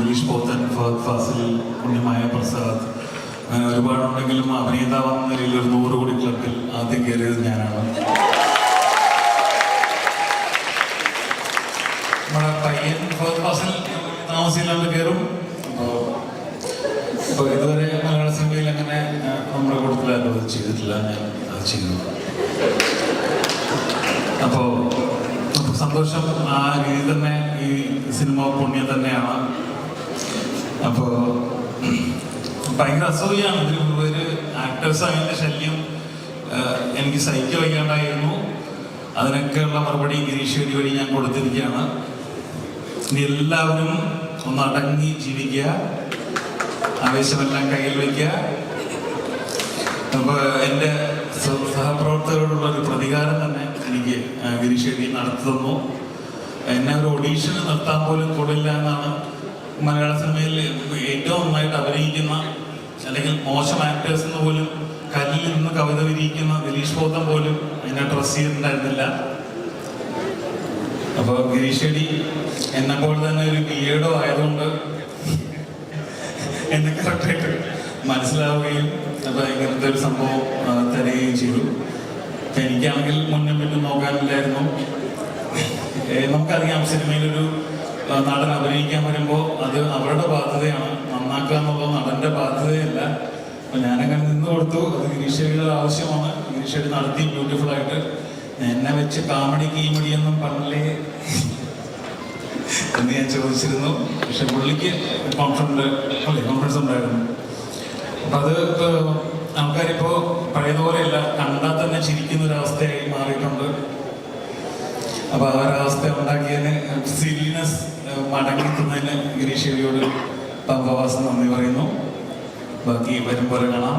ദിലീഷ് പോത്തൻ ഫാസിൽ പുണ്യമായ പ്രസാദ്. അങ്ങനെ ഒരുപാടുണ്ടെങ്കിലും അഭിനേതാവെന്ന നിലയിൽ ഒരു നൂറ് കോടി ക്ലബിൽ ആദ്യം കയറിയത് ഞാനാണ്. നമ്മുടെ പയ്യൻ ഫഹദ് ഫാസിൽ താമസിയില്ലാണ്ട് കയറും. അപ്പോൾ ഇതുവരെ മലയാള സിനിമയിൽ അങ്ങനെ നമ്മുടെ കൂട്ടത്തിലാരും അത് ചെയ്തിട്ടില്ല. ഞാൻ അത് ചെയ്യുന്നു. അപ്പോൾ സന്തോഷം ആ രീതി തന്നെ ഈ സിനിമ പുണ്യം തന്നെയാണ്. അപ്പോൾ ഭയങ്കര അസൂയാണ് ഇതിൽ ഒരു ആക്ടേഴ്സ് അതിന്റെ ശല്യം എനിക്ക് സഹിக்க വയ്ക്കാണ്ടായിരുന്നു അതിനൊക്കെയുള്ള മറുപടി ഗിരീഷ് വേദി വഴി ഞാൻ കൊടുത്തിരിക്കുകയാണ്. ഇനി എല്ലാവരും ഒന്ന് അടങ്ങി ജീവിക്കുക. ആവേശമെല്ലാം കയ്യിൽ വയ്ക്കുക. അപ്പൊ എന്റെ സഹപ്രവർത്തകരോടുള്ള ഒരു പ്രതികാരം തന്നെ എനിക്ക് ഷെട്ടി നടത്തി തന്നു. എന്നെ ഒരു ഒഡീഷന് നിർത്താൻ പോലും കൊള്ളില്ല എന്നാണ് മലയാള സിനിമയിൽ ഏറ്റവും നന്നായിട്ട് അഭിനയിക്കുന്ന അല്ലെങ്കിൽ മോശം ആക്ടേഴ്സ് എന്ന് പോലും കല്ലിൽ നിന്ന് കവിത വിരിയിക്കുന്ന ഗിരീഷ് ബോധം പോലും എന്നെ ഡ്രസ് ചെയ്തിട്ടുണ്ടായിരുന്നില്ല. അപ്പോൾ ഗിരീഷ് ചെടി എന്നെ പോലെ തന്നെ ഒരു ബിയേഡോ ആയതുകൊണ്ട് എന്നെ കറക്റ്റായിട്ട് മനസ്സിലാവുകയും അപ്പോൾ ഇങ്ങനത്തെ ഒരു സംഭവം തരികയും ചെയ്തു. എനിക്കാണെങ്കിൽ മുന്നും പിന്നും നോക്കാനില്ലായിരുന്നു. നമുക്കറിയാം സിനിമയിലൊരു നടൻ അഭിനയിക്കാൻ വരുമ്പോൾ അത് അവരുടെ ബാധ്യതയാണ്. നന്നാക്കുക എന്നുള്ളത് നടന്റെ ബാധ്യതയല്ല. അപ്പൊ ഞാനങ്ങനെ നിന്ന് കൊടുത്തു. അത് ഗിരീഷയുടെ ആവശ്യമാണ്. ഗിരീഷയുടെ നടത്തി ബ്യൂട്ടിഫുൾ ആയിട്ട്. എന്നെ വെച്ച് കാമഡി കീമഡി എന്നും പറഞ്ഞില്ലേ എന്ന് ഞാൻ ചോദിച്ചിരുന്നു. പക്ഷെ പുള്ളിക്ക് കോൺഫിഡന്റ് അല്ലേ കോൺഫിഡൻസ് ഉണ്ടായിരുന്നു. അപ്പൊ അത് ആൾക്കാരിപ്പോ പഴയതുപോലെയല്ല കണ്ടാൽ തന്നെ ചിരിക്കുന്ന ഒരു അവസ്ഥയായി മാറിയിട്ടുണ്ട്. അപ്പൊ ആ ഒരു അവസ്ഥ ഉണ്ടാക്കിയതിന് സിലിനസ് മടങ്ങിക്കുന്നതിന് ഗിരീഷ് ദേവിയോട് പങ്കവാസം നന്ദി പറയുന്നു. ബാക്കി വരും കാണാം.